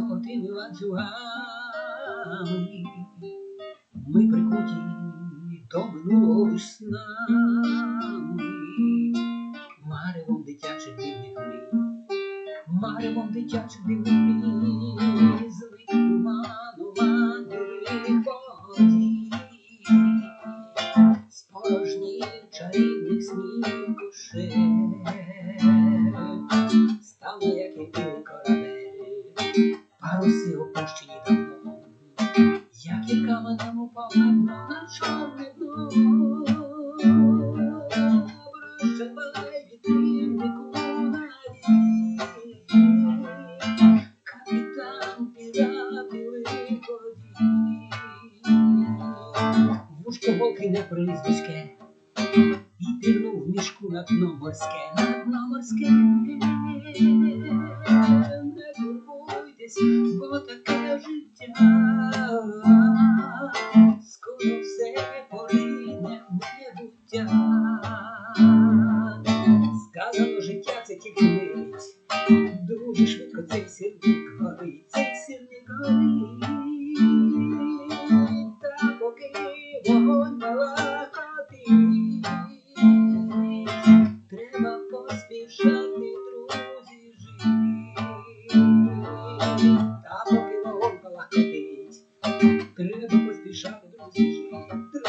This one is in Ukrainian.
золотими ланцюгами. Ми прикуті до минулого з маревом дитячих дивних мрій, маревом дитячих дивних мрій, злих туману ангелих подій, з порожніх чарівних снів кошель, став на який паруси опущені давно, як і каменем упав на чорне дно. Прощавай, вітрильнику надій, капітан піратів лиходій. Вушко голки не призблизьке, і пірнув мішку на дно морське, на дно морське. 29. Дуже швидко цей сірник горить, цей сірник горить, та поки вогонь балакатить. Треба поспішати, друзі, жити, та поки вогонь балакатить. Треба поспішати, друзі, жити.